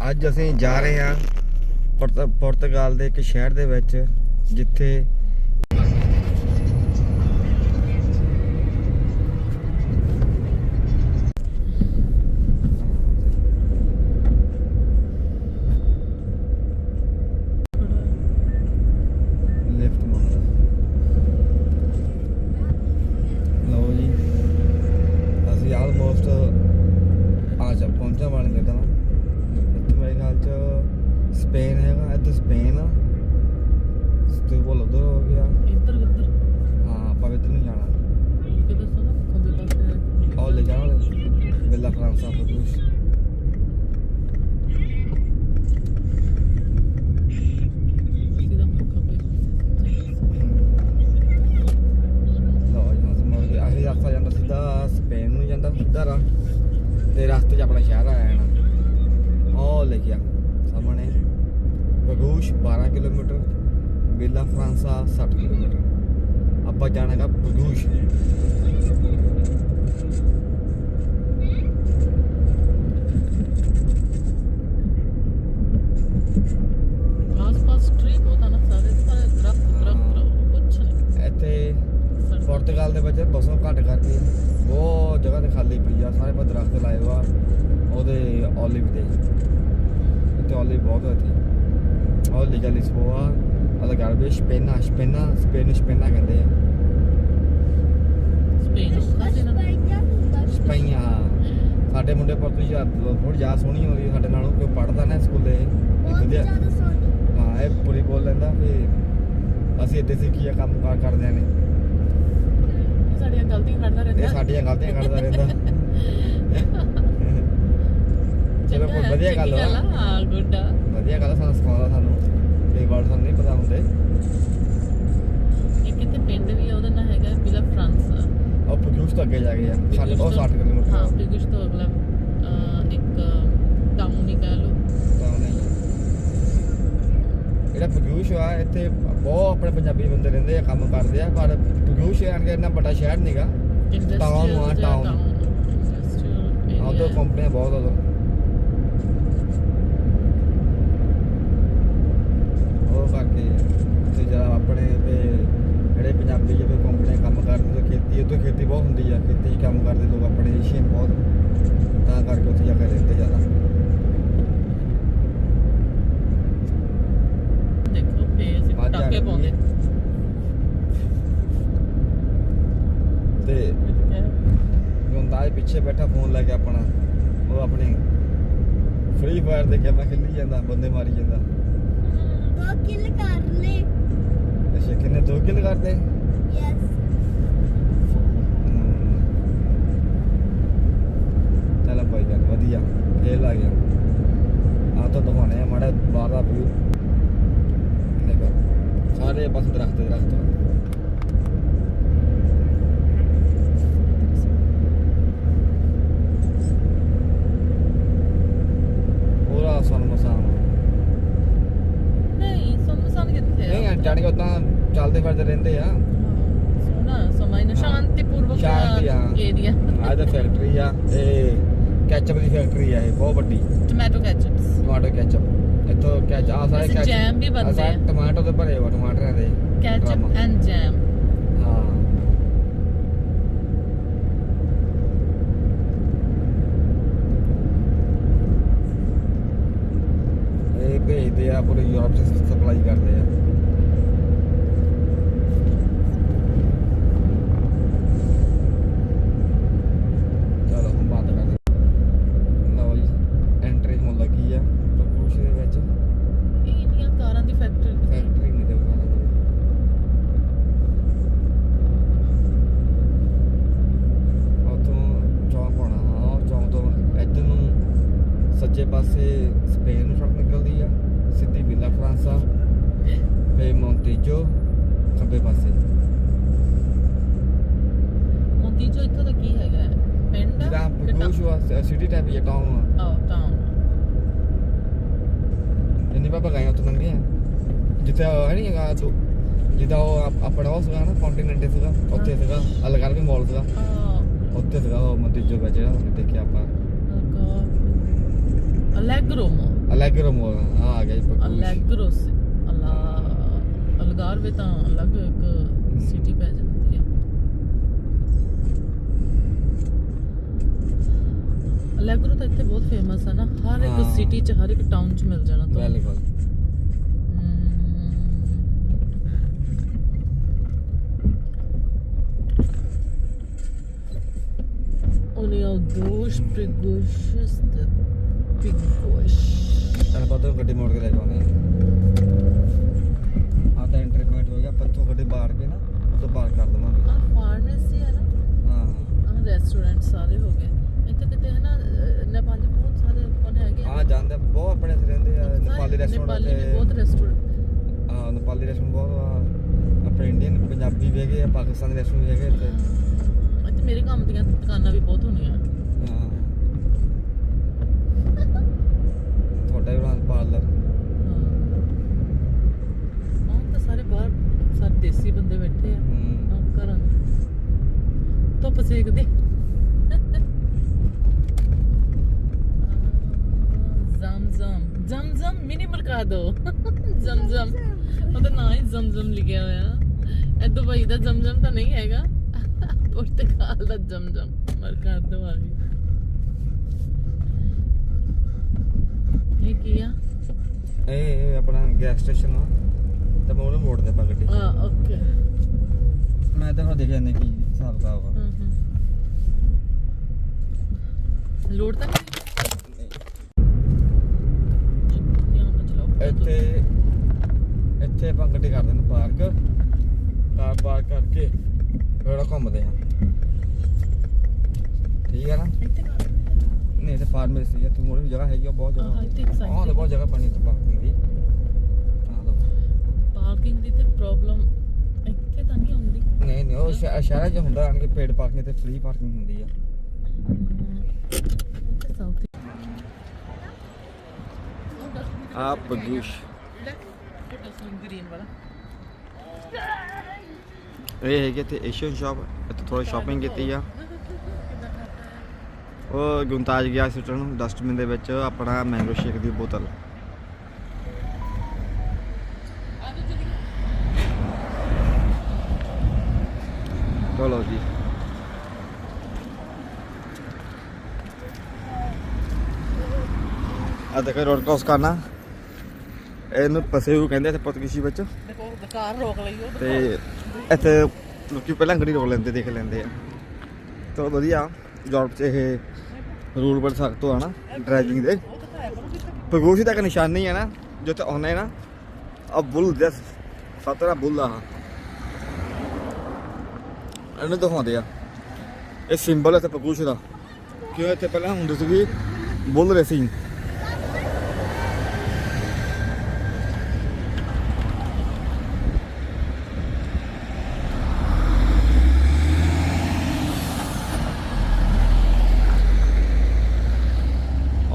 ਅੱਜ ਅਸੀਂ ਜਾ ਰਹੇ ਹਾਂ ਪੁਰਤ- ਪੁਰਤਗਾਲ ਦੇ ਇੱਕ ਸ਼ਹਿਰ ਦੇ ਵਿੱਚ ਜਿੱਥੇ ਲਿਫਟ ਮੰਗਦਾ ਲਓ ਜੀ ਅਸੀਂ ਆਲਮੋਸਟ ਆ ਜਾ ਪਹੁੰਚਣ ਵਾਲੇ ਨੇ ਤਾਂ ਇੱਥੇ ਮੇਰੇ ਖਿਆਲ ਚ ਸਪੇਨ ਹੈਗਾ ਇੱਥੇ ਸਪੇਨ ਆ ਸਟੇਬਲ ਉਧਰ ਹੋ ਗਿਆ ਇੱਧਰ ਕਿੱਧਰ ਹਾਂ ਆਪਾਂ ਇੱਧਰ ਨੂੰ ਜਾਣਾ ਕਿ ਦੱਸੋ ਨਾ ਖੱਬੇ ਪਾਸੇ ਆਹ ਲੈ ਜਾਣਾ ਬਿੱਲਾ ਫਰਾਂਸਾ ਰਸਤਾ ਜਾਂਦਾ ਸਿੱਧਾ ਸਪੇਨ ਨੂੰ ਜਾਂਦਾ ਸਿੱਧਾ ਰਾਹ ਤੇ ਰਸਤੇ 'ਚ ਆਪਣਾ ਸ਼ਹਿਰ ਆ ਜਾਣਾ ਉਹ ਲਿਖਿਆ ਸਾਹਮਣੇ ਬਗੂਸ਼ 12 ਕਿਲੋਮੀਟਰ ਬਿੱਲਾ ਫਰਾਂਸਾ 60 ਕਿਲੋਮੀਟਰ। ਆਪਾਂ ਜਾਣਾਗਾ ਬਗੂਸ਼ ਆਸ-ਪਾਸ ਟ੍ਰੀ ਬਹੁਤ ਆ ਨਾ ਸਾਰੇ ਸਾਰੇ ਦਰਖਤ ਦਰਖਤ ਕੁਛ ਨਹੀਂ ਇੱਥੇ ਸੜਕ- ਪੁਰਤਗਾਲ ਦੇ ਵਿੱਚ ਬਸੋਂ ਘੱਟ ਕਰਕੇ ਬਹੁਤ ਜਗ੍ਹਾ ਤੇ ਖਾਲੀ ਪਈ ਆ ਸਾਰੇ ਪਾਸੇ ਦਰਖਤ ਲਾਏ ਵਾ ਉਹਦੇ ਓਲਿਵ ਦੇ ਇੱਥੇ ਓਲਿਵ ਬਹੁਤ ਇੱਥੇ ਉਹ ਲਿਖਿਆ ਲਿਸਬੋਆ ਅਲਗਾਰਬੇ ਸਪੇਨਾ ਸਪੇਨਾ ਸਪੇਨ ਨੂੰ ਸਪੇਨਾ ਕਹਿੰਦੇ ਆ। ਸਪੇਨ ਕਾਸੇ ਨਾ। ਸਪਈਆਂ ਸਾਡੇ ਮੁੰਡੇ ਪੁਰਤਗਾਲੀ ਥੋੜੀ ਜ਼ਿਆਦਾ ਸੋਹਣੀ ਹੋ ਰਹੀ ਸਾਡੇ ਨਾਲੋਂ ਕੋਈ ਪੜਦਾ ਨਾ ਸਕੂਲੇ ਵਧੀਆ ਹਾਂ ਇਹ ਪੂਰੀ ਬੋਲ ਲੈਂਦਾ ਵੀ ਅਸੀਂ ਇੱਥੇ ਸਿੱਖੀਆ ਕੰਮ ਕਾਰ ਕਰਦੇ ਨੇ। ਇਹ ਰਹਿੰਦਾ। ਸਾਡੀਆਂ ਗਲਤੀਆਂ ਕੱਢਦਾ ਰਹਿੰਦਾ। ਚਲੋ ਚੰਗਾ, ਵਧੀਆ ਗੱਲ ਆ। ਹਾਂ ਗੁੱਡ ਆ। ਵਧੀਆ ਗੱਲ ਸਾਨੂੰ ਸਿਖਾਉਂਦਾ ਸਾਨੂੰ। ਕਈ ਵਾਰ ਸਾਨੂੰ ਨਹੀਂ ਪਤਾ ਹੁੰਦੇ। ਇੱਥੇ ਪਿੰਡ ਵੀ ਆ ਉਹਦਾ ਨਾਂ ਹੈਗਾ ਵਿਲਾ ਫਰਾਂਸ। ਉਹ ਪਗਿਊਸ ਤੋਂ ਅੱਗੇ ਜਾ ਗਏ ਆ। ਸਾਡੇ ਉਹ 60 ਕਿਲੋਮੀਟਰ ਹਾਂ। ਪਿਗੁਸ਼ ਤੋਂ ਅਗਲਾ ਅਹ, ਇੱਕ ਟਾਊਨ ਹੀ ਕਹਿ ਲਓ ਤਾਂ ਨਹੀਂ ਜਿਹੜਾ ਪਗਿਊਸ ਆ ਇੱਥੇ ਬਹੁਤ ਆਪਣੇ ਪੰਜਾਬੀ ਬੰਦੇ ਰਹਿੰਦੇ ਆ ਕੰਮ ਕਰਦੇ ਆ ਪਰ ਪਗਿਊਸ ਦਾ ਇੰਨਾ ਵੱਡਾ ਸ਼ਹਿਰ ਨਹੀਂਗਾ Town ਆ, town। ਇੰਡਸਟਰੀਅਲ ਉਧਰ ਕੰਪਨੀਆਂ ਬਹੁਤ ਉਧਰ। ਉਹ ਕਰਕੇ ਤੇ ਜਰਾ ਆਪਣੇ ਤੇ ਜਿਹੜੇ ਪੰਜਾਬੀ ਜਿਹੜੇ ਕੰਪਨੀਆਂ ਕੰਮ ਕਰਦੇ ਤੇ ਖੇਤੀ ਉੱਥੇ ਖੇਤੀ ਬਹੁਤ ਹੁੰਦੀ ਆ ਖੇਤੀ ਕੰਮ ਕਰਦੇ ਲੋਕ ਆਪਣੇ ਏਸ਼ੀਅਨ ਬਹੁਤ ਤਾਂ ਕਰਕੇ ਉੱਥੇ ਜਾ ਕੇ ਰਹਿੰਦੇ ਜ਼ਿਆਦਾ ਦੇਖੋ ਫੇ ਅਸੀਂ ਬਾਅਦ ਜਾ ਪਟਾਕੇ ਕੇ ਪਾਉਂਦੇ ਤੇ ਗੁੰਦਾ ਦੇ ਪਿੱਛੇ ਬੈਠਾ ਫੋਨ ਲੈ ਕੇ ਆਪਣਾ ਉਹ ਆਪਣੀ ਫ੍ਰੀ ਫਾਇਰ ਦੇ ਗੇਮਾਂ ਖੇਲੀ ਜਾਂਦਾ ਬੰਦੇ ਮਾਰੀ ਜਾਂਦਾ। ਦੋ ਕਿਲ ਕਰ ਲੈ ਦੋ ਕਿਲ ਕਰਦੇ? ਯੈਸ ਚਲ ਕੋਈ ਗੱਲ ਵਧੀਆ। ਖੇਲ ਆ ਗਿਆ। ਆ ਤਾਂ ਦਿਖਾਉਣੇ ਆ ਮਾੜਾ ਬਾਹਰ ਦਾ ਵਿਊ ਦੇਖੋ ਸਾਰੇ ਪਾਸੇ ਦਰਖਤ ਦਰਖਤ। ਆ। ਪੂਰਾ ਸਨਮਸਾਨ ਨਹੀਂ ਸਮਸਨ ਕਿੱਥੇ ਨਹੀਂ ਜਾਣ ਕੇ ਉਦਾਂ ਚੱਲਦੇ ਫਿਰਦੇ ਰਹਿੰਦੇ ਆ। ਸੋਨਾ ਸਮਾਂ ਨਾ ਸ਼ਾਂਤੀਪੂਰਵਕ ਸ਼ਾਂਤੀ ਆ। ਏਰੀਆ ਆ ਇਹਦਾ ਫੈਕਟਰੀ ਆ ਇਹ ਕੈਚਅਪ ਦੀ ਫੈਕਟਰੀ ਆ ਇਹ ਬਹੁਤ ਵੱਡੀ। ਟੋਮੈਟੋ ਕੈਚਅਪਸ ਟਮਾਟੋ ਕੈਚਅਪ ਇੱਥੋਂ ਕੈਚ ਆ ਸਾਰੇ ਕੈਚ jam ਵੀ ਬਣਦੇ ਆ। ਟਮਾਟੋ ਦੇ ਭਰੇ ਹੋਏ ਟਮਾਟਰਾਂ ਦੇ। ਕੈਚਅਪ। ਐਂਡ ਜੈਮ ਹਾਂ ਇਹ ਭੇਜਦੇ ਆ ਪੂਰੇ ਯੂਰਪ ਚ ਸਪਲਾਈ ਕਰਦੇ ਆ ਚਲੋ ਹੁਣ ਬੰਦ ਕਰ ਦੇ ਲਓ ਜੀ ਐਂਟਰੀ ਹੋਣ ਲੱਗੀ ਆ ਪਕੂਸ਼ ਦੇ ਵਿੱਚ ਇਹ ਇੰਨੀਆਂ ਕਾਰਾਂ ਦੀ ਫੈਕਟਰੀ ਫੈਕਟਰੀ ਨਹੀਂ ਦੇਖਣਾ ਉਥੋਂ ਚੌਂਕ ਹੋਣਾ ਹਾਂ ਉਹ ਚੌਂਕ ਤੋਂ ਇੱਧਰ ਨੂੰ ਸੱਜੇ ਪਾਸੇ ਸਪੇਨ ਨੂੰ ਸੜਕ ਨਿਕਲਦੀ ਆ ਸਿੱਧੀ ਵਿਲਾ ਫਰਾਂਸਾ ਫੇ ਮੌਂਟੇਜੋ ਖੱਬੇ ਪਾਸੇ ਮੋਤੀਜੋ ਇੱਥੋਂ ਦਾ ਕੀ ਹੈਗਾ ਹੈ? ਪਿੰਡ ਆ? ਜਿਹੜਾ ਕਿ ਟਾ- ਵਾ ਟਾਈਪ ਹੀ ਟਾਊਨ ਆ ਆਹ ਟਾਊਨ ਜਿੰਨੀ ਪਾਪਾ ਗਏ ਉੱਥੇ ਲੰਘੇ ਆ ਜਿੱਥੇ ਉਹ ਹੈ ਨਹੀਂ ਹੈਗਾ ਤੋ ਜਿੱਦਾਂ ਉਹ ਆਪ- ਆਪਣਾ ਉਹ ਸੀਗਾ ਨਾ ਕੰਟੀਨੈਂਟ ਸੀਗਾ ਉੱਥੇ ਸੀਗਾ ਅਲਗਾਰ ਵੀ ਮਾਲ ਸੀਗਾ ਆਹ ਉੱਥੇ ਸੀਗਾ ਉਹ ਮਤੀਜੋ ਵਿੱਚ ਜਿਹੜਾ ਉਹਨੇ ਦੇਖਿਆ ਆਪਾਂ ਅਲੈਗਰੋ ਮੋ ਅਲੈਗਰੋ ਮੋਲ ਆ ਆ ਗਿਆ ਜੀ ਪਗੂਸ਼ ਅਲੈਗਰੋਸ ਅਲਾ ਅਲਗਾਰਵੇ ਤਾਂ ਅਲੱਗ ਇੱਕ ਸਿਟੀ ਪੈ ਜਾਂਦੀ ਹੈ ਅਲੈਗਰੋ ਤਾਂ ਇੱਥੇ ਬਹੁਤ ਫੇਮਸ ਹੈ ਨਾ। ਹਰ ਇੱਕ ਹਾਂ। ਸਿਟੀ 'ਚ ਹਰ ਇੱਕ ਟਾਊਨ 'ਚ ਮਿਲ ਜਾਣਾ ਤੁਹਾਨੂੰ। ਬਿਲਕੁਲ। Only a gosh, pregocious, the pigosh. ਤੈਨੂੰ ਪਤਾ ਗੱਡੀ ਮੋੜ ਕੇ ਲੈ ਕੇ ਆਉਂਦੇ ਆ ਤਾਂ ਐਂਟਰੀ ਪੁਆਇੰਟ ਹੋ ਗਿਆ ਪੱਥੋਂ ਗੱਡੀ ਬਾਹਰ ਕੇ ਨਾ ਉਦੋਂ ਬਾਹਰ ਕਰ ਦਵਾਂਗੇ। ਆ ਫਾਰਮੇਸੀ ਹੈ ਨਾ। ਹਾਂ। ਆ ਰੈਸਟੋਰੈਂਟ ਸਾਰੇ ਹੋ ਗਏ। ਇੱਥੇ ਕਿਤੇ ਹੈ ਨਾ ਨੇਪਾਲੀ ਬਹੁਤ ਸਾਰੇ ਓਪਨ ਹੈਗੇ ਆ। ਹਾਂ ਜਾਂਦੇ ਆ, ਬਹੁਤ ਆਪਣੇ ਇੱਥੇ ਰਹਿੰਦੇ ਆ ਸਾਰੇ ਨੇਪਾਲੀ ਰੈਸਟੋਰੈਂਟ ਨੇਪਾਲੀ ਵੀ ਬਹੁਤ ਰੈਸਟੋਰੈਂਟ ਹਾਂ ਨੇਪਾਲੀ ਰੈਸਟੋਰੈਂਟ ਬਹੁਤ ਆ ਆਪਣੇ ਇੰਡੀਅਨ ਪੰਜਾਬੀ ਵੀ ਹੈਗੇ ਆ ਪਾਕਿਸਤਾਨੀ ਰੈਸਟੋਰੈਂਟ ਵੀ ਹੈਗੇ ਇੱਥੇ। ਇੱਥੇ ਮੇਰੇ ਕੰਮ ਦੀਆਂ ਦੁਕਾਨਾਂ ਵੀ ਬਹੁਤ ਹੋਣੀਆਂ ਹਾਂ। ਤੁਹਾਡਾ ਵੀ ਬਣਾ ਪਾਰਲਰ। ਹਾਂ। ਤਾਂ ਸਾਰੇ ਬਾਹਰ ਸਾਰੇ ਦੇਸੀ ਬੰਦੇ ਬੈਠੇ ਆ। ਹੂੰ। ਆਹ ਘਰਾਂ ਧੁੱਪ ਸੇਕਦੇ ਜ਼ਮਜ਼ਮ ਜ਼ਮਜ਼ਮ ਮਿਨੀ ਮਰਕਾਦੋ ਜ਼ਮਜ਼ਮ ਉਹਦਾ ਨਾਂ ਹੀ ਜ਼ਮਜ਼ਮ ਲਿਖਿਆ ਹੋਇਆ। ਇਹ ਦੁਬਈ ਦਾ ਜ਼ਮਜ਼ਮ ਤਾਂ ਨਹੀਂ ਹੈਗਾ। ਪੁਰਤਗਾਲ ਦਾ ਜ਼ਮਜ਼ਮ ਮਰਕਾਦੋ ਆ ਗਈ। ਇਹ ਕੀ ਆ? ਇਹ ਇਹ ਆਪਣਾ ਗੈਸ ਸਟੇਸ਼ਨ ਆ। ਤੇ ਮੈਂ ਉਹਨੂੰ ਮੋੜ ਦੇ ਪਾ ਗੱਡੀ। ਆ ਓਕੇ ਮੈਂ ਤਾਂ ਦੇਖ ਜਾਂਦੇ ਕੀ ਹਿਸਾਬ ਕਿਤਾਬ ਆ। ਲੋਡ ਤਾਂ ਨਹੀਂ ਇੱਥੇ ਇੱਥੇ ਆਪਾਂ ਗੱਡੀ ਕਰ ਦਿੰਦੇ ਪਾਰਕ। ਕਾਰ ਪਾਰਕ ਕਰਕੇ ਥੋੜਾ ਘੁੰਮਦੇ ਆ ਠੀਕ ਹੈ ਨਾ? ਨਹੀਂ ਤੇ ਫਾਰਮੇਸੀ ਹੈ। ਤੂੰ ਮੋੜ ਵੀ ਜਗ੍ਹਾ ਹੈਗੀ ਆ ਬਹੁਤ ਹਾਂ, ਇੱਥੇ ਜਗ੍ਹਾ ਹਾਂ ਤੇ। ਬਹੁਤ ਜਗ੍ਹਾ ਬਣੀ ਤੇ ਪਾਰਕਿੰਗ ਦੀ। ਹਾਂ। ਪਾਰਕਿੰਗ ਦੀ ਤੇ ਪ੍ਰੋਬਲਮ ਇੱਥੇ ਤਾਂ ਨਹੀਂ ਆਉਂਦੀ ਨਹੀਂ ਨਹੀਂ ਉਹ ਸ਼ਹਿ- ਸ਼ਹਿਰਾਂ 'ਚ ਹੁੰਦਾ ਕੇ ਪੇਡ ਪਾਰਕਿੰਗ ਤੇ ਫ੍ਰੀ ਪਾਰਕਿੰਗ ਹੁੰਦੀ ਆ ਇੱਥੇ ਸਾਊਥ ਆ ਪਗੂਸ਼ ਇਹ ਹੈਗੇ ਤੇ ਏਸ਼ੀਅਨ ਸ਼ਾਪ ਇੱਥੇ ਥੋੜਾ ਸ਼ਾਪਿੰਗ ਕੀਤੀ ਆ। ਉਹ ਗੁੰਤਾਜ ਗਿਆ ਸੁੱਟਣ ਡਸਟਬਿਨ ਦੇ ਵਿੱਚ, ਆਪਣਾ ਮੈਂਗੋ ਸ਼ੇਕ ਦੀ ਬੋਤਲ। ਚਲੋ ਜੀ। ਆ ਦੇਖੋ ਰੋਡ ਕ੍ਰੋਸ ਕਰਨਾ। ਇਹਨੂੰ ਪਸੇਊ ਕਹਿੰਦੇ ਤੇ ਪੁਰਤਗਾਲੀ ਵਿੱਚ। ਦੇਖੋ ਕਾਰ ਰੋਕ ਲਈ ਉਹ। ਤੇ ਇੱਥੇ ਲੋਕੀ ਪਹਿਲਾਂ ਗੱਡੀ ਰੋਕ ਲੈਂਦੇ ਦੇਖ ਲੈਂਦੇ ਆ। ਚਲੋ ਵਧੀਆ ਯੂਰਪ 'ਚ ਇਹ ਰੂਲ ਬੜੇ ਸਖਤ ਆ ਨਾ ਡਰਾਈਵਿੰਗ ਦੇ। ਪਗੋਸ਼ੀ ਤੱਕ ਨਿਸ਼ਾਨੀ ਹੈ ਨਾ ਜੋ ਤੇ ਆਉਣਾ ਹੈ ਨਾ ਆ ਬੁੱਲ ਦੇ ਸਤਰਾ ਬੁੱਲ ਆ। ਇਹਨੂੰ ਦਿਖਾਉਂਦੇ ਆ। ਇਹ ਸਿੰਬਲ ਹੈ ਤੇ ਪਗੋਸ਼ ਦਾ ਕਿਉਂ ਇੱਥੇ ਪਹਿਲਾਂ ਹੁੰਦੀ ਸੀਗੀ ਬੁੱਲ ਰੇਸਿੰਗ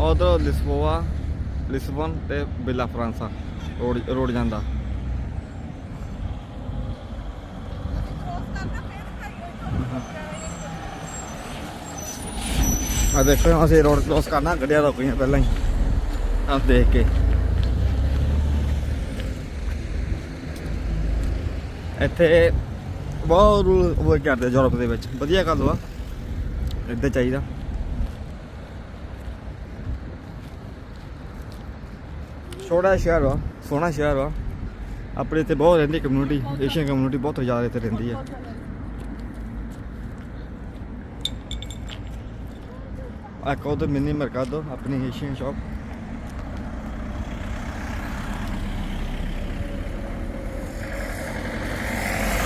ਉਧਰ ਲਿਸਬੋਆ, ਲਿਸਬਨ ਤੇ ਬਿਲਾ ਫਰਾਂਸਾ, ਰੋਡ ਰੋਡ ਜਾਂਦਾ। ਆ ਦੇਖੋ, ਅਸੀਂ ਰੋਡ ਕ੍ਰੋਸ ਕਰਨਾ, ਗੱਡੀਆਂ ਰੁਕ ਪਹਿਲਾਂ ਹੀ। ਆ ਦੇਖ ਕੇ। ਇੱਥੇ ਬਹੁਤ ਰੂਲ ਉਹ ਕਰਦੇ ਯੂਰਪ ਦੇ ਵਿੱਚ। ਵਧੀਆ ਗੱਲ ਵਾ। ਇੱਦਾਂ ਚਾਹੀਦਾ। ਛੋਟਾ ਸ਼ਹਿਰ ਵਾ, ਸੋਹਣਾ ਸ਼ਹਿਰ ਵਾ। ਆਪਣੇ ਇੱਥੇ ਬਹੁਤ ਰਹਿੰਦੀ ਕਮਿਊਨਿਟੀ ਏਸ਼ੀਅਨ ਕਮਿਊਨਿਟੀ ਬਹੁਤ ਜ਼ਿਆਦਾ ਇੱਥੇ ਰਹਿੰਦੀ ਹੈ ਆ ਕੋ ਤੇ ਮਰਕਾਦੋ, ਆਪਣੀ ਏਸ਼ੀਅਨ ਸ਼ਾਪ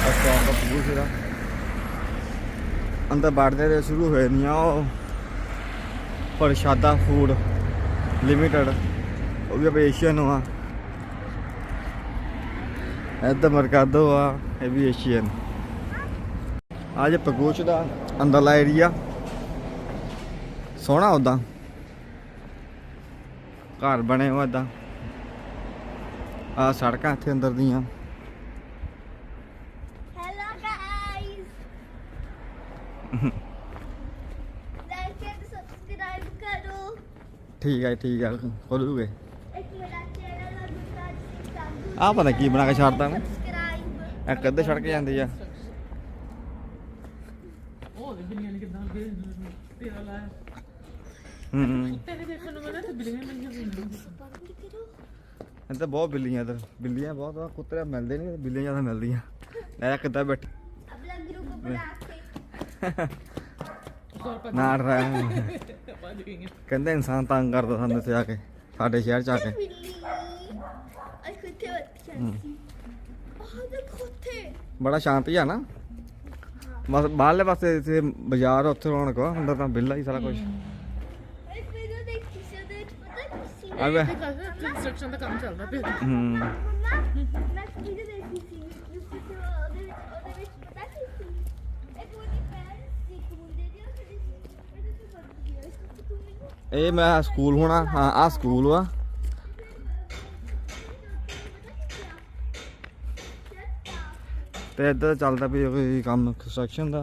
ਅੱਛਾ ਆਪਾਂ ਪੂਛ ਅੰਦਰ ਬਾੜਦੇ ਦੇ ਸ਼ੁਰੂ ਹੋਏ ਨਹੀਂ ਆ ਉਹ। ਪ੍ਰਸ਼ਾਦਾ ਫੂਡ ਲਿਮਿਟਡ ਉਹ ਵੀ ਏਸ਼ੀਅਨ ਆ ਇੱਧਰ ਮਰਕਾਦੋ ਆ। ਇਹ ਵੀ ਏਸ਼ੀਅਨ ਆ ਜੇ ਪਗੋਚ ਦਾ ਅੰਦਰਲਾ ਏਰੀਆ ਸੋਹਣਾ ਉਦਾਂ ਘਰ ਬਣੇ ਹੋ ਇਦਾਂ ਆ ਸੜਕਾਂ ਇੱਥੇ ਅੰਦਰ ਦੀਆਂ। Hello guys like and subscribe ਕਰੋ। ਠੀਕ ਹੈ ਠੀਕ ਹੈ ਖੋਲੂਗੇ। ਆਹ ਪਤਾ ਕੀ ਬਣਾ ਕੇ ਛੱਡਦਾ ਨਾ ਸਬਸਕ੍ਰਾਈਬ ਇੱਕ ਅੱਧੇ ਸੜਕ ਜਾਂਦੀ ਆ। ਉਹ ਦੇ ਬਿੱਲੀਆਂ ਨੇ ਕਿਦਾਂ ਅੱਗੇ ਤੇਰਾ ਲਾਇਆ। ਹੂੰ ਤੇਰੇ ਦੇਖਣ ਨੂੰ ਮਿਲਿਆ ਤੇ ਬਿੱਲੀਆਂ ਮੈਨੂੰ ਵੀ ਬੰਦ ਕਰੋ ਇੱਥੇ ਬਹੁਤ ਬਿੱਲੀਆਂ ਇੱਧਰ। ਬਿੱਲੀਆਂ ਬਹੁਤ ਆ ਕੁੱਤੇ ਮਿਲਦੇ ਨਹੀਂ ਬਿੱਲੀਆਂ ਜ਼ਿਆਦਾ ਮਿਲਦੀਆਂ। ਲੈ ਕਿੱਦਾਂ ਬੈਠੀ। ਅਗਲਾ ਗਰੁੱਪ ਬਣਾ ਕੇ ਸੌਰ ਪਾ ਨਾ ਗਈਆਂ ਕਹਿੰਦੇ ਇਨਸਾਨ ਤੰਗ ਕਰਦਾ ਸਾਨੂੰ ਇੱਥੇ ਆ ਕੇ ਸਾਡੇ ਸ਼ਹਿਰ ਚ ਆ ਕੇ ਬਿੱਲੀ ਅੱਜ ਕਿੱਥੇ ਬੱਚਾ ਸੀ ਆਹ ਦੇਖੋ ਉੱਥੇ ਬੜਾ ਸ਼ਾਂਤੀ ਆ ਨਾ। ਬਸ ਬਾਹਰਲੇ ਪਾਸੇ ਇੱਥੇ ਬਾਜ਼ਾਰ ਆ, ਉੱਥੇ ਰੌਣਕ ਆ ਅੰਦਰ ਤਾਂ ਬਿੱਲਾ ਹੀ ਸਾਰਾ ਕੁਝ ਇੱਕ ਵੀਡੀਓ ਦੇਖੀ ਸੀ ਉਹਦੇ ਵਿੱਚ ਪਤਾ ਕੀ ਸੀ ਆ ਵੇ ਕੰਸਟਰਕਸ਼ਨ ਦਾ ਕੰਮ ਚੱਲਦਾ ਪਿਆ। ਹੂੰ। ਮੰਮਾ ਮੈਂ ਇੱਕ ਵੀਡੀਓ ਦੇਖੀ ਸੀ YouTube ਤੇ ਉਹਦੇ ਵਿੱਚ ਉਹਦੇ ਵਿੱਚ ਪਤਾ ਕੀ ਸੀ ਇੱਕ ਉਹਦੀ ਪੈਰ ਸੀ ਕੁੰਡੇ ਦੀ ਉਹਦੇ ਵਿੱਚ ਇਹਦੇ ਤੇ ਬੰਦ ਗਿਆ ਇਸ ਤੋਂ ਤੂੰ ਮੈਨੂੰ ਇਹ ਮੈਂ ਸਕੂਲ ਹੋਣਾ ਹਾਂ ਆ ਸਕੂਲ ਵਾ ਤੇ ਇੱਧਰ ਚੱਲਦਾ ਵੀ ਕੋਈ ਕੰਮ ਕੰਸਟਰਕਸ਼ਨ ਦਾ।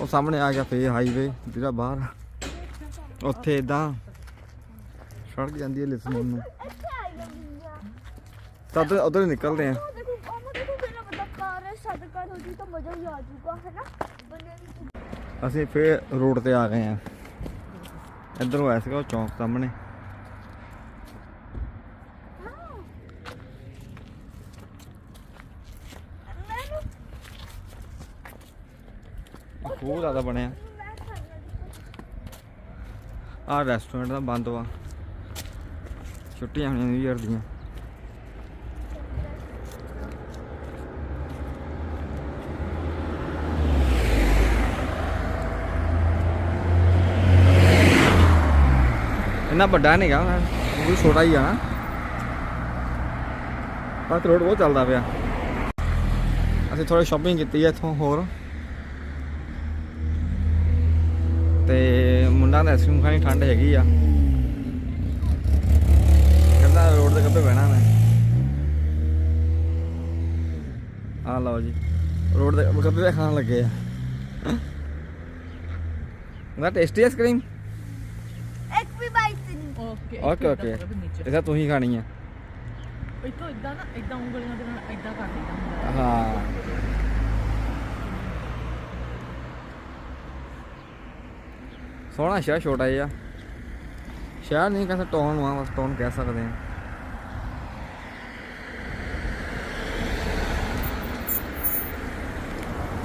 ਉਹ ਸਾਹਮਣੇ ਆ ਗਿਆ ਫੇ ਹਾਈਵੇ ਜਿਹੜਾ ਬਾਹਰ। ਉੱਥੇ ਇਦਾਂ ਸੜਕ ਜਾਂਦੀ ਹੈ ਲਿਸਮਨ ਨੂੰ ਤਾਂ ਉਧਰ ਨਿਕਲਦੇ ਆ। ਅਸੀਂ ਫੇਰ ਰੋਡ ਤੇ ਆ ਗਏ ਆ। ਇੱਧਰੋਂ ਹੋਇਆ ਸੀਗਾ ਉਹ ਚੌਂਕ ਸਾਹਮਣੇ ਮੈਨੂੰ ਬਹੁਤ ਜ਼ਿਆਦਾ ਬਣਿਆ। ਮੈਂ ਰੈਸਟੋਰੈਂਟ ਦਾ ਬੰਦ ਵਾ। ਛੁੱਟੀਆਂ ਹੋਣੀਆਂ ਨਿਊ ਇਅਰ ਦੀਆਂ। ਇੰਨਾ ਵੱਡਾ ਨਹੀਂਗਾ ਉਹ ਛੋਟਾ ਹੀ ਆ ਨਾ। ਪਰ ਰੋਡ ਬਹੁਤ ਚੱਲਦਾ ਪਿਆ। ਅਸੀਂ ਥੋੜੀ ਸ਼ਾਪਿੰਗ ਕੀਤੀ ਹੈ ਇੱਥੋਂ ਹੋਰ। ਤੇ ਮੁੰਡਾ ਨੇ ਆਈਸਕ੍ਰੀਮ ਖਾਣੀ ਠੰਡ ਹੈਗੀ ਆ। ਕਹਿੰਦਾ ਰੋਡ ਦੇ ਗੱਬੇ ਬਹਿਣਾ ਮੈਂ। ਆ ਲਓ ਜੀ ਰੋਡ ਦੇ ਗੱਬੇ ਖਾਣ ਲੱਗੇ ਆ। ਨਾ ਟੇਸਟੀ ਆਈਸਕ੍ਰੀਮ ਇੱਕ ਵੀ ਬਾਈਟ ਨਹੀਂ। ਓਕੇ ਓਕੇ ਓਕੇ ਇਹਦਾ ਤੂੰ ਹੀ ਖਾਣੀ ਆ। ਇੱਥੋਂ ਇਦਾਂ ਨਾ ਇਦਾਂ ਉਂਗਲੀਆਂ ਦੇ ਨਾਲ ਇਦਾਂ ਕਰ ਦਿੰਦਾ ਹੁੰਦਾ। ਹਾਂ। ਸੋਹਣਾ ਸ਼ਹਿਰ ਛੋਟਾ ਜਿਹਾ। ਸ਼ਹਿਰ ਨਹੀਂ ਕਹਿੰਦਾ ਟਾਊਨ ਆ ਬਸ ਟਾਊਨ ਕਹਿ ਸਕਦੇ ਆ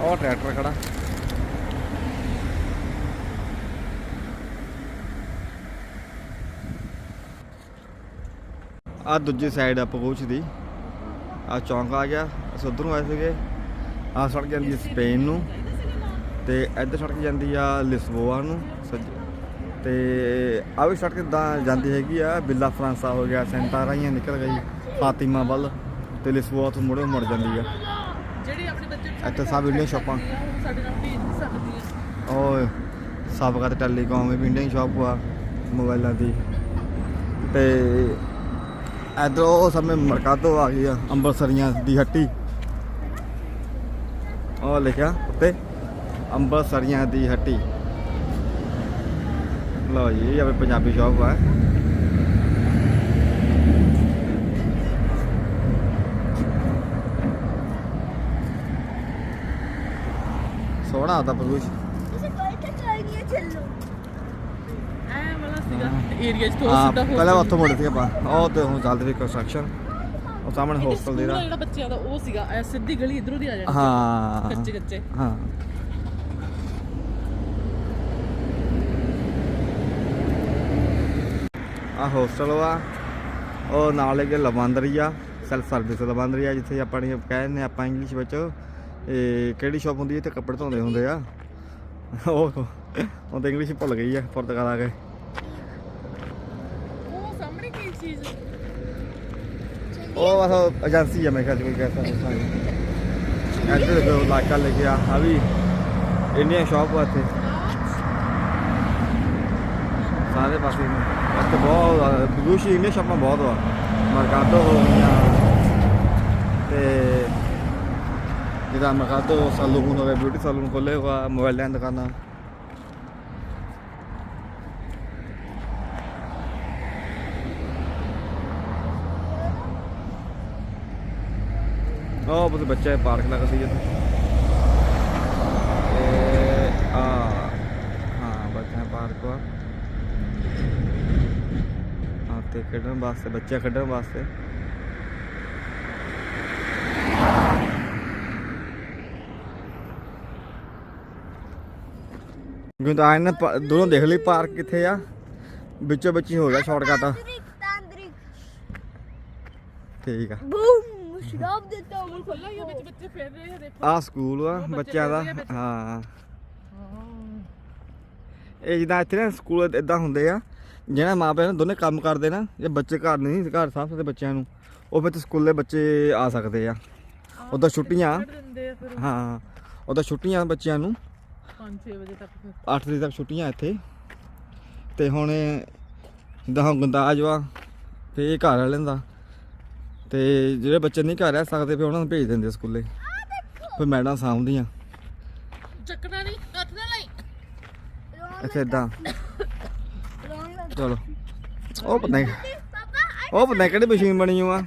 ਉਹ ਟਰੈਕਟਰ ਖੜਾ। ਆ ਦੂਜੀ ਸਾਈਡ ਆ ਪਹੁੰਚ ਦੀ। ਆ ਚੌਂਕ ਆ ਗਿਆ, ਅਸੀਂ ਉੱਧਰ ਆਏ ਸੀਗੇ। ਆ ਸੜਕ ਜਾਂਦੀ ਸਪੇਨ ਨੂੰ ਤੇ ਇੱਧਰ ਸੜਕ ਜਾਂਦੀ ਆ ਲਿਸਬੋਆ ਨੂੰ। ਸੱਜ। ਤੇ ਆ ਵੀ ਸੜਕ ਦਾ ਜਾਂਦੀ ਹੈਗੀ ਆ ਬਿੱਲਾ ਫਰਾਂਸਾ ਹੋ ਗਿਆ ਸੈਂਟਾ ਰਾਈਆਂ ਨਿਕਲ ਗਈ ਫਾਤਿਮਾ ਵੱਲ ਤੇ ਲਿਸਬੋਆ ਤੋਂ ਮੁੜੇ ਮੁੜ ਜਾਂਦੀ ਆ। ਜਿਹੜੀ ਆਪਣੇ ਬੱਚੇ ਇੱਥੇ ਸਭ ਇੰਡੀਅਨ ਸ਼ਾਪਾਂ ਸਾਡੇ ਨਾਲ ਭੇਜ ਨਹੀਂ ਸਕਦੀਆਂ। ਉਹ ਸਾਬਕਾ ਤੇ ਟੈਲੀਕਾਮ ਵੀ ਇੰਡੀਅਨ ਸ਼ਾਪ ਆ ਮੋਬਾਈਲਾਂ ਦੀ। ਤੇ ਇਧਰ ਸਾਹਮਣੇ ਮਰਕਾਦੋ ਆ ਗਈ ਆ ਅੰਬਰਸਰੀਆਂ ਦੀ ਹੱਟੀ। ਉਹ ਲਿਖਿਆ ਉੱਤੇ ਅੰਬਰਸਰੀਆਂ ਦੀ ਹੱਟੀ। ਲਓ ਜੀ ਇਹ ਆਪਣੀ ਪੰਜਾਬੀ ਸ਼ਾਪ ਆ। ਸੋਹਣਾ ਆਦਾ ਪਰੂਸ਼ ਤੁਸੀਂ ਕੋਈ ਤਾਂ ਚਾਹੀਏ ਚੱਲੋ। ਐ ਵਾਲਾ ਸੀਗਾ ਏਰੀਆ 'ਚ ਤੋਂ ਹਾਂ ਸਿੱਧਾ ਹੋ ਪਹਿਲਾਂ ਉੱਥੋਂ ਮੁੜੇ ਸੀ ਆਪਾਂ। ਉਹ ਤੇ ਹੁਣ ਚੱਲਦੇ ਵੀ ਕੰਸਟਰਕਸ਼ਨ ਉਹ ਸਾਹਮਣੇ ਹੋਸਟਲ ਦੇ ਜਿਹੜਾ ਬੱਚਿਆਂ ਦਾ ਉਹ ਸੀਗਾ ਐ ਸਿੱਧੀ ਗਲੀ ਇਧਰੋਂ ਦੀ ਆ ਜਾਣੀ। ਹਾਂ। ਕੱਚੇ ਕੱਚੇ ਹਾਂ। ਆ ਹੋਸਟਲ ਵਾ। ਉਹ ਨਾਲ ਇੱਕ ਲਵੰਦਰੀ ਆ ਸੈਲਫ ਸਰਵਿਸ ਲਵੰਦਰੀ ਆ ਜਿੱਥੇ ਆਪਾਂ ਨੇ ਕਹਿੰਦੇ ਆਪਾਂ ਇੰਗਲਿਸ਼ ਵਿੱਚ ਇਹ ਕਿਹੜੀ ਸ਼ਾਪ ਹੁੰਦੀ ਹੈ ਤੇ ਕੱਪੜੇ ਧੋਂਦੇ ਹੁੰਦੇ ਆ। ਉਹ ਉਹ ਤਾਂ ਇੰਗਲਿਸ਼ ਭੁੱਲ ਗਈ ਆ ਪੁਰਤਗਾਲ ਆ ਕੇ। ਉਹ ਸਾਹਮਣੇ ਕੀ ਚੀਜ਼? ਉਹ ਬਸ ਏਜੰਸੀ ਆ ਮੈਂ ਕਿਹਾ ਕੋਈ ਕਹਿਤਾ ਨਹੀਂ ਇੱਧਰ ਦੇਖੋ ਇਲਾਕਾ ਲਿਖਿਆ ਆ ਵੀ ਇੰਡੀਅਨ ਸ਼ਾਪ ਆ ਇੱਥੇ। ਸਾਰੇ ਪਾਸੇ ਨੂੰ। ਤੇ ਬਹੁਤ ਬਲੂਸ਼ੀ ਇੰਗਲਿਸ਼ ਆਪਾਂ ਬਹੁਤ ਵਾ। ਮਰਕਾਟੋ ਹੋ ਗਿਆ ਤੇ ਜਿਹਦਾ ਮਰਕਾਟੋ ਸਲੂਨ ਹੋ ਗਿਆ ਬਿਊਟੀ ਸਲੂਨ ਖੋਲੇ ਹੋਇਆ ਮੋਬਾਈਲ ਲੈਣ ਦੁਕਾਨਾਂ। ਉਹ ਬਸ ਬੱਚਾ ਪਾਰਕ ਲੱਗਾ ਸੀ ਜਦੋਂ ਤੇ ਖੇਡਣ ਵਾਸਤੇ ਬੱਚੇ ਖੇਡਣ ਵਾਸਤੇ। ਗੁੰਦਾਇਨ ਨੇ ਦੋਨੋਂ ਦੇਖ ਲਈ ਪਾਰਕ ਕਿੱਥੇ ਆ। ਵਿੱਚੋਂ ਵਿੱਚ ਹੀ ਹੋ ਗਿਆ ਸ਼ਾਰਟਕਟ। ਠੀਕ ਆ। ਬੂਮ ਸ਼ਰਾਬ ਦਿੱਤਾ ਉਹ ਖੁੱਲਾ ਹੀ ਆ, ਵਿੱਚ ਬੱਚੇ ਫਿਰ ਰਹੇ ਆ ਦੇਖੋ। ਆ ਸਕੂਲ ਆ ਬੱਚਿਆਂ ਦਾ। ਹਾਂ। ਇਹ ਜਿੱਦਾਂ ਇੱਥੇ ਨਾ ਸਕੂਲ ਇਦਾਂ ਹੁੰਦੇ ਆ। ਜਿਹੜਾ ਮਾਪੇ ਨੇ ਦੋਨੇ ਕੰਮ ਕਰਦੇ ਨਾ ਜੇ ਬੱਚੇ ਘਰ ਨਹੀਂ ਘਰ ਸਾਂਭ ਸਕਦੇ ਬੱਚਿਆਂ ਨੂੰ ਉਹ ਫਿਰ ਸਕੂਲੇ ਬੱਚੇ ਆ ਸਕਦੇ ਆ। ਉਦੋਂ ਛੁੱਟੀਆਂ ਹਾਂ ਉਦੋਂ ਛੁੱਟੀਆਂ ਬੱਚਿਆਂ ਨੂੰ। 5-6 ਵਜੇ ਤੱਕ ਫਿਰ। 8 ਤਰੀਕ ਤੱਕ ਛੁੱਟੀਆਂ ਇੱਥੇ। ਤੇ ਹੁਣ ਜਿੱਦਾਂ ਹੁਣ ਗੰਦਾਜ ਵਾ ਫੇ ਇਹ ਘਰ ਵਾਲਿਆਂ ਦਾ। ਤੇ ਜਿਹੜੇ ਬੱਚੇ ਨਹੀਂ ਘਰ ਰਹਿ ਸਕਦੇ ਫਿਰ ਉਹਨਾਂ ਨੂੰ ਭੇਜ ਦਿੰਦੇ ਸਕੂਲੇ। ਫਿਰ ਮੈਡਮ ਸਾਂਭਦੀਆਂ। ਚੱਕਣਾ ਨਹੀਂ ਹੱਥ ਨਾਲ ਲਈ। ਇੱਥੇ ਇਦਾਂ ਚਲੋ। ਉਹ ਪਤਾ ਨਹੀਂ। ਪਾਪਾ ਉਹ ਪਤਾ ਨਹੀਂ ਕਿਹੜੀ ਮਸ਼ੀਨ ਬਣੀ ਹੋਆ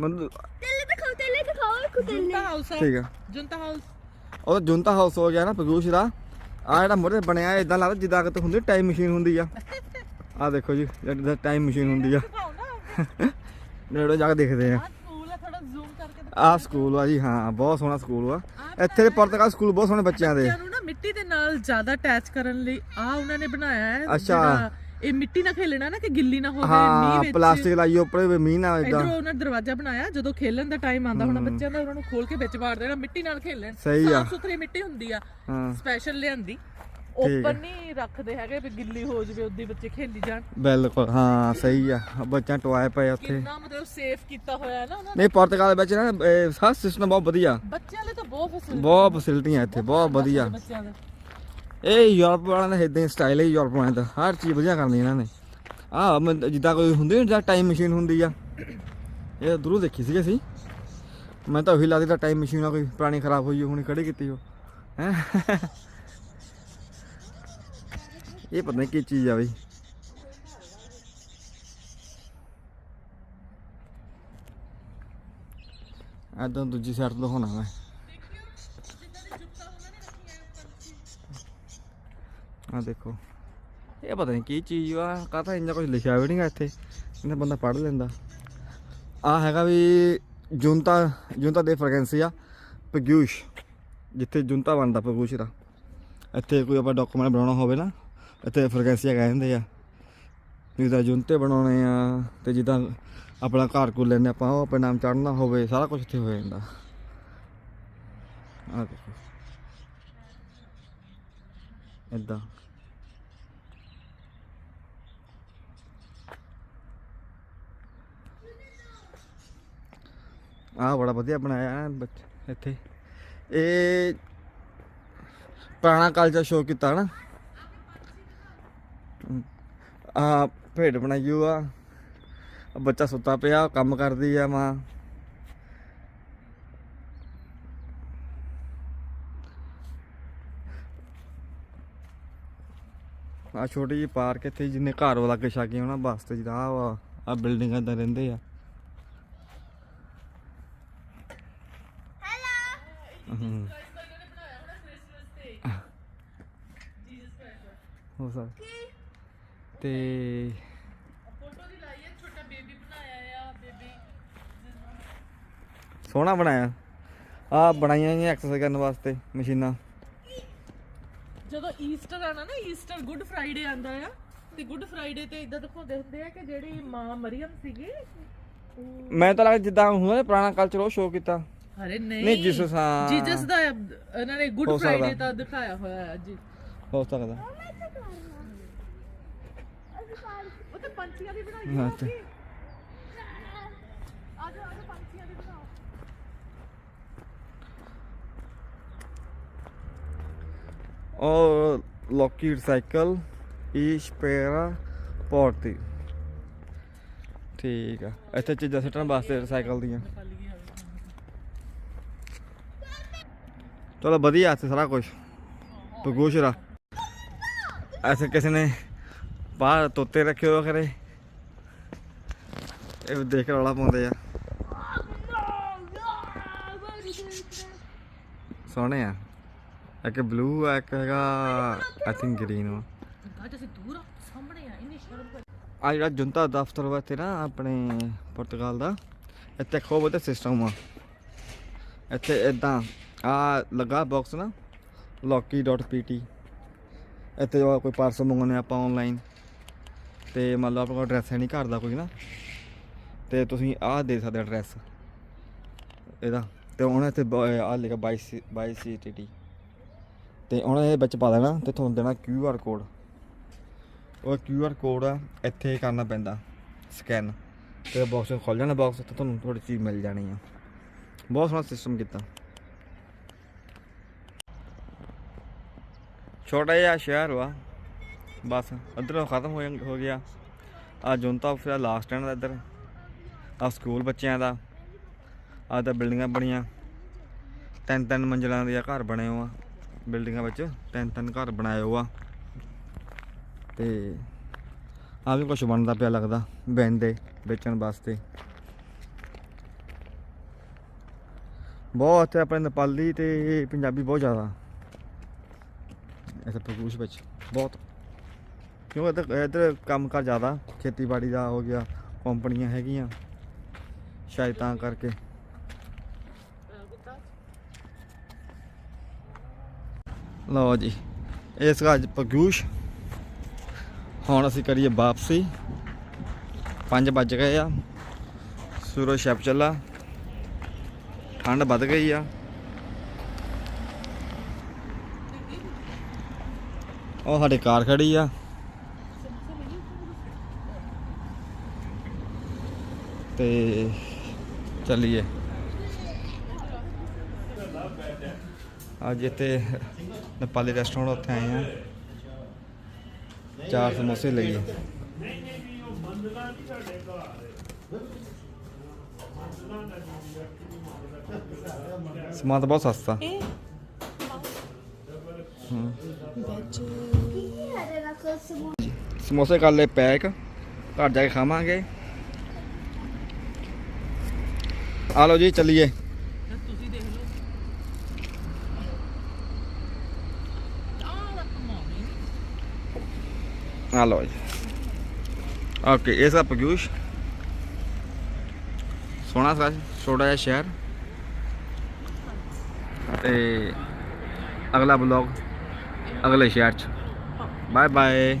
ਮੈਨੂੰ ਤੇਲੇ ਦਿਖਾਓ ਤੇਲੇ ਦਿਖਾਓ ਖੁਦ ਜੁੰਤਾ ਹਾਊਸ ਠੀਕ ਆ। ਜੁੰਤਾ ਹਾਊਸ ਉਹ ਜੁੰਤਾ ਹਾਊਸ ਹੋ ਗਿਆ ਨਾ ਪਗੂਸ਼ ਦਾ। ਆ ਜਿਹੜਾ ਮੁਰੇ ਬਣਿਆ ਇਦਾਂ ਲੱਗਦਾ ਜਿੱਦਾਂ ਕਿ ਹੁੰਦੀ ਟਾਈਮ ਮਸ਼ੀਨ ਹੁੰਦੀ ਆ। ਆ ਦੇਖੋ ਜੀ ਜਿੱਦਾਂ ਟਾਈਮ ਮਸ਼ੀਨ ਹੁੰਦੀ ਆ। ਦਿਖਾਓ ਨਾ ਨੇੜੇ ਜਾ ਕੇ ਦੇਖਦੇ ਆ। ਆ ਸਕੂਲ ਆ ਥੋੜਾ ਜ਼ੂਮ ਕਰਕੇ ਆ ਸਕੂਲ ਆ ਜੀ ਹਾਂ ਬਹੁਤ ਸੋਹਣਾ ਸਕੂਲ ਆ। ਇੱਥੇ ਦੇ ਪੁਰਤਗਾਲ ਸਕੂਲ ਬਹੁਤ ਸੋਹਣੇ ਬੱਚਿਆਂ ਦੇ। ਬੱਚਿਆਂ ਨੂੰ ਨਾ ਮਿੱਟੀ ਦੇ ਨਾਲ ਜ਼ਿਆਦਾ ਅਟੈਚ ਕਰਨ ਲਈ ਆ ਉਹਨਾਂ ਨੇ ਬਣਾਇਆ ਹੈ ਅੱਛਾ। ਇਹ ਮਿੱਟੀ ਨਾਲ ਖੇਲਣਾ ਨਾ ਕਿ ਗਿੱਲੀ ਨਾ ਹੋਵੇ ਹਾਂ ਮੀਂਹ ਵਿੱਚ। ਪਲਾਸਟਿਕ ਲਾਈ ਉੱਪਰ ਵੀ ਮੀਂਹ ਨਾ ਇਦਾਂ ਇਧਰੋਂ ਉਹਨਾਂ ਨੇ ਦਰਵਾਜ਼ਾ ਬਣਾਇਆ ਜਦੋਂ ਖੇਲਣ ਦਾ ਟਾਈਮ ਆਉਂਦਾ ਹੁਣ ਬੱਚਿਆਂ ਦਾ ਉਹਨਾਂ ਨੂੰ ਖੋਲ ਕੇ ਵਿੱਚ ਵਾੜ ਦੇਣਾ ਮਿੱਟੀ ਨਾਲ ਖੇਲਣ। ਸਹੀ ਆ। ਸਾਫ਼ ਸੁਥਰੀ ਮਿੱਟੀ ਹੁੰਦੀ ਆ ਹਾਂ। ਸਪੈਸ਼ਲ ਲਿਆਂਦੀ। ਓਪਨ ਨਹੀਂ ਰੱਖਦੇ ਹੈਗੇ ਵੀ ਗਿੱਲੀ ਹੋ ਜਵੇ ਉਦੀ ਬੱਚੇ ਖੇਲੀ ਜਾਣ। ਬਿਲਕੁਲ ਹਾਂ ਸਹੀ ਆ। ਬੱਚਿਆਂ ਟੋਏ ਪਏ ਉੱਥੇ। ਕਿੰਨਾ ਮਤਲਬ ਸੇਫ ਕੀਤਾ ਹੋਇਆ ਹੈ ਨਾ ਉਹਨਾਂ ਨੇ। ਨਹੀਂ ਪੁਰਤਗਾਲ ਵਿੱਚ ਨਾ ਸਾਰਾ ਸਿਸਟਮ ਬਹੁਤ ਵਧੀਆ। ਬੱਚਿਆਂ ਲਈ ਤਾਂ ਬਹੁਤ ਫੈਸਿਲਿਟੀ ਬਹੁਤ ਫੈਸਿਲਿਟੀਆਂ ਇੱਥੇ ਬਹੁਤ ਵਧੀਆ। ਬੱਚਿਆਂ ਦੇ ਇਹ ਯੂਰਪ ਵਾਲਿਆਂ ਦਾ ਇਦਾਂ ਸਟਾਈਲ ਹੈ, ਯੂਰਪ ਵਾਲਿਆਂ ਦਾ। ਹਰ ਚੀਜ਼ ਵਧੀਆ ਕਰਨੀ ਇਹਨਾਂ ਨੇ। ਆ ਜਿੱਦਾਂ ਕੋਈ ਹੁੰਦੀ ਨਾ ਜਿੱਦਾਂ ਟਾਈਮ ਮਸ਼ੀਨ ਹੁੰਦੀ ਆ। ਇਹ ਦੂਰੋਂ ਦੇਖੀ ਸੀ ਅਸੀਂ। ਮੈਂ ਤਾਂ ਉਹੀ ਲੱਗਦੀ ਤਾਂ ਟਾਈਮ ਮਸ਼ੀਨ ਆ ਕੋਈ ਪੁਰਾਣੀ ਖਰਾਬ ਹੋਈ ਹੋਣੀ, ਖੜੀ ਕੀਤੀ ਉਹ ਹੈ? ਇਹ ਪਤਾ ਨਹੀਂ ਕੀ ਚੀਜ਼ ਆ ਬਈ। ਆਦੋਂ ਦੂਜੀ ਸਾਈਡ ਤੋਂ ਹੋਣਾ ਮੈਂ। ਆ ਦੇਖੋ। ਇਹ ਪਤਾ ਨਹੀਂ ਕੀ ਚੀਜ਼ ਆ ਕਾਹਦਾ ਇੰਨਾ ਕੁਝ ਲਿਖਿਆ ਵੀ ਨਹੀਂਗਾ ਇੱਥੇ, ਇਹਨਾਂ ਬੰਦਾ ਪੜ੍ਹ ਲੈਂਦਾ। ਆ ਹੈਗਾ ਵੀ ਜੁੰਤਾ ਜੁੰਤਾ ਦੇ ਫ੍ਰੈਗਰੈਂਸੀ ਆ ਪਗੂਸ਼ ਜਿੱਥੇ ਜੁੰਤਾ ਬਣਦਾ ਪਗੂਸ਼ ਦਾ। ਇੱਥੇ ਕੋਈ ਆਪਾਂ ਡਾਕੂਮੈਂਟ ਬਣਾਉਣਾ ਹੋਵੇ ਨਾ, ਇੱਥੇ ਫ੍ਰੈਗਰੈਂਸੀਆ ਕਹਿੰਦੇ ਆ। ਜਿੱਦਾਂ ਜੁੰਤੇ ਬਣਾਉਣੇ ਆ, ਤੇ ਜਿੱਦਾਂ ਆਪਣਾ ਘਰ ਕੋਲ ਲੈਣੇ ਆਪਾਂ, ਉਹ ਆਪਣੇ ਨਾਮ ਚੜ੍ਹਨਾ ਹੋਵੇ, ਸਾਰਾ ਕੁਝ ਇੱਥੇ ਹੋ ਜਾਂਦਾ। ਆ ਦੇਖੋ। ਇਦਾਂ। ਆ ਬੜਾ ਵਧੀਆ ਬਣਾਇਆ ਹੈ ਇੱਥੇ। ਇਹ ਪੁਰਾਣਾ ਕਲਚਰ ਸ਼ੋਅ ਕੀਤਾ ਨਾ। ਆ ਭੇਡ ਬਣਾਈ ਆ ਬੱਚਾ ਸੁੱਤਾ ਪਿਆ ਕੰਮ ਕਰਦੀ ਆ ਮਾਂ। ਆ ਛੋਟੀ ਜਿਹੀ ਪਾਰਕ ਇੱਥੇ ਜਿੰਨੇ ਘਰ ਲਾਗੇ ਕੇ ਛਾਗੇ ਉਹਨਾਂ ਵਾਸਤੇ ਜਿਹਦਾ ਆ ਆ ਬਿਲਡਿੰਗਾਂ ਦਾ ਰਹਿੰਦੇ ਆ ਹਮ। ਹੋ ਸਕਦਾ ਤੇ ਫੋਟੋ ਦੀ ਲਾਈ ਹੈ ਛੋਟਾ ਬੇਬੀ ਬਣਾਇਆ ਆ ਬੇਬੀ ਸੋਹਣਾ ਬਣਾਇਆ ਆ ਬਣਾਈਆਂ ਨੇ ਐਕਸਰਸਾਈਜ਼ ਕਰਨ ਵਾਸਤੇ ਮਸ਼ੀਨਾਂ। ਜਦੋਂ ਈਸਟਰ ਆਣਾ ਨਾ ਈਸਟਰ ਗੁੱਡ ਫਰਾਈਡੇ ਆਂਦਾ ਆ ਤੇ ਗੁੱਡ ਫਰਾਈਡੇ ਤੇ ਇਦਾਂ ਦਿਖਾਉਂਦੇ ਹੁੰਦੇ ਆ ਕਿ ਜਿਹੜੀ ਮਾਂ ਮਰੀਅਮ ਸੀਗੀ ਉਹ- ਮੈਂ ਤਾਂ ਲੱਗਦਾ ਜਿੱਦਾਂ ਹੁੰਦਾ ਨਾ ਪੁਰਾਣਾ ਕਲਚਰ ਉਹ ਸ਼ੋਅ ਕੀਤਾ। ਅਰੇ ਨਹੀਂ। ਨਹੀਂ ਜਿਸਸ ਹਾਂ। ਦਾ ਇਹਨਾਂ ਨੇ ਗੁੱਡ ਹੋ ਸਕਦਾ। ਫਰਾਈਡੇ ਤਾਂ ਦਿਖਾਇਆ ਹੋਇਆ ਹੈ ਜੀ ਹੋ ਸਕਦਾ। ਉਹ ਤਾਂ ਪੰਛੀਆਂ ਦੀ ਬਣਾਈ ਹਾਂ ਤੇ ਆ ਜਾ ਆ ਜਾ ਪੰਛੀਆਂ ਦੀ ਬਣਾਓ ਉਹ ਲੋਕੀ ਸਾਈਕਲ ਈ ਸਪੇਰਾ ਪੋਰਟੀ ਠੀਕ ਆ। ਇੱਥੇ ਚੀਜ਼ਾਂ ਸਿੱਟਣ ਵਾਸਤੇ ਸਾਈਕਲ ਦੀਆਂ। ਚਲੋ ਵਧੀਆ ਇੱਥੇ ਸਾਰਾ ਕੁਝ ਪਗੋਸ਼ਰਾ ਐਸੇ ਕਿਸੇ ਨੇ ਬਾਹਰ ਤੋਤੇ ਰੱਖੇ ਹੋਏ ਕਰੇ ਇਹ ਵੀ ਦੇਖ ਰੌਲਾ ਪਾਉਂਦੇ ਆ। ਸੋਹਣੇ ਆ। ਇੱਕ ਬਲੂ ਆ, ਇੱਕ ਹੈਗਾ ਆਈ ਥਿੰਕ ਗ੍ਰੀਨ ਆ ਅੱਜ ਅਸੀਂ ਦੂਰ ਆ ਸਾਹਮਣੇ ਆ ਇੰਨੀ ਸ਼ਰਮ ਕਰ ਆ ਜਿਹੜਾ ਜੁੰਤਾ ਦਫ਼ਤਰ ਵਾ ਇੱਥੇ ਨਾ, ਆਪਣੇ ਪੁਰਤਗਾਲ ਦਾ, ਇੱਥੇ ਖੂਬ ਵਧੀਆ ਸਿਸਟਮ ਆ। ਇੱਥੇ ਇਦਾਂ ਆ ਲੱਗਾ ਬਾਕਸ ਨਾ locky.pt ਇੱਥੇ ਜੋ ਕੋਈ ਪਾਰਸਲ ਮੰਗਾਉਣੇ ਆਪਾਂ ਆਨਲਾਈਨ ਤੇ ਮੰਨ ਲਓ ਆਪਣੇ ਕੋਲ ਐਡਰੈਸ ਹੈ ਨਹੀਂ ਘਰ ਦਾ ਕੋਈ ਨਾ। ਤੇ ਤੁਸੀਂ ਆਹ ਦੇ ਸਕਦੇ ਐਡਰੈਸ ਇਹਦਾ, ਤੇ ਉਹਨੇ ਇੱਥੇ ਆ ਲਿਖਿਆ 22 22 ਤੇ ਉਹਨੇ ਇਹ ਵਿੱਚ ਪਾ ਦੇਣਾ ਤੇ ਤੁਹਾਨੂੰ ਦੇਣਾ ਕਿਊ ਆਰ ਕੋਡ ਉਹ ਕਿਊ ਆਰ ਕੋਡ ਆ, ਇੱਥੇ ਕਰਨਾ ਪੈਂਦਾ ਸਕੈਨ ਤੇ ਬਾਕਸ ਖੁੱਲ ਜਾਣਾ ਬਾਕਸ ਤੇ ਤੁਹਾਨੂੰ ਥੋੜੀ ਚੀਜ਼ ਮਿਲ ਜਾਣੀ ਆ। ਬਹੁਤ ਸੋਹਣਾ ਸਿਸਟਮ ਕੀਤਾ। ਛੋਟਾ ਜਿਹਾ ਸ਼ਹਿਰ ਵਾ, ਬਸ ਇੱਧਰੋਂ ਖਤਮ ਹੋ ਜਾਂ- ਹੋ ਗਿਆ। ਆ ਜੁਨਤਾ ਫਿਰ ਲਾਸਟ ਸਟੈਂਡ ਦਾ ਇੱਧਰ। ਆ ਸਕੂਲ ਬੱਚਿਆਂ ਦਾ। ਆ ਤਾਂ ਬਿਲਡਿੰਗਾਂ ਬਣੀਆਂ। ਤਿੰਨ ਤਿੰਨ ਮੰਜ਼ਿਲਾਂ ਦੇ ਘਰ ਬਣੇ ਹੋ ਬਿਲਡਿੰਗਾਂ ਵਿੱਚ ਤਿੰਨ ਤਿੰਨ ਘਰ ਬਣਾਏ ਹੋ ਆ ਤੇ ਆ ਵੀ ਕੁਝ ਬਣਦਾ ਪਿਆ ਲੱਗਦਾ ਬੈਂਦੇ ਵੇਚਣ ਵਾਸਤੇ। ਬਹੁਤ ਇੱਥੇ ਆਪਣੇ ਨੇਪਾਲੀ ਤੇ ਪੰਜਾਬੀ ਬਹੁਤ ਜ਼ਿਆਦਾ। ਇੱਥੇ ਪ੍ਰਦੂਸ਼ ਵਿੱਚ ਬਹੁਤ। ਕਿਉਂ ਇੱਧਰ ਇੱਧਰ ਕੰਮ ਕਰ ਜ਼ਿਆਦਾ, ਖੇਤੀਬਾੜੀ ਦਾ ਹੋ ਗਿਆ, ਕੰਪਨੀਆਂ ਹੈਗੀਆਂ। ਸ਼ਾਇਦ ਤਾਂ ਕਰਕੇ। ਲਓ ਜੀ, ਇਸ ਅੱਜ ਪਗੂਸ਼ ਹੁਣ ਅਸੀਂ ਕਰੀਏ ਵਾਪਸੀ। 5 ਵੱਜ ਗਏ ਆ। ਸੂਰਜ ਛਪ ਚੱਲਾ। ਠੰਡ ਵੱਧ ਗਈ ਆ। ਉਹ ਸਾਡੀ ਕਾਰ ਖੜੀ ਆ। ਤੇ ਚੱਲੀਏ। ਅੱਜ ਇੱਥੇ ਨੇਪਾਲੀ ਰੈਸਟੋਰੈਂਟ ਉੱਥੇ ਆਏ ਆ ਚਾਰ ਸਮੋਸੇ ਲਈਏ ਸਮਾਨ ਤਾਂ ਬਹੁਤ ਸਸਤਾ ਇਹ ਹੂੰ ਵਿੱਚ ਅਰੇ ਨਾ ਕੋ ਸਮੂਹ ਸਮੋਸੇ ਕਰ ਲਏ ਪੈਕ ਘਰ ਜਾ ਕੇ ਖਾਵਾਂਗੇ ਆ ਲਓ ਜੀ ਚੱਲੀਏ ਤੁਸੀਂ ਦੇਖ ਲਓ ਆਹ ਦਾ ਕਮਾਉਣੀ ਆ ਲਓ ਜੀ। ਓਕੇ ਇਹ ਸਭ ਪਗਿਊਸ਼। ਸੋਹਣਾ ਸਾ ਛੋਟਾ ਜਿਹਾ ਸ਼ਹਿਰ। ਤੇ ਅਗਲਾ ਬਲੌਗ ਅਗਲੇ ਸ਼ਹਿਰ ਚ। Bye bye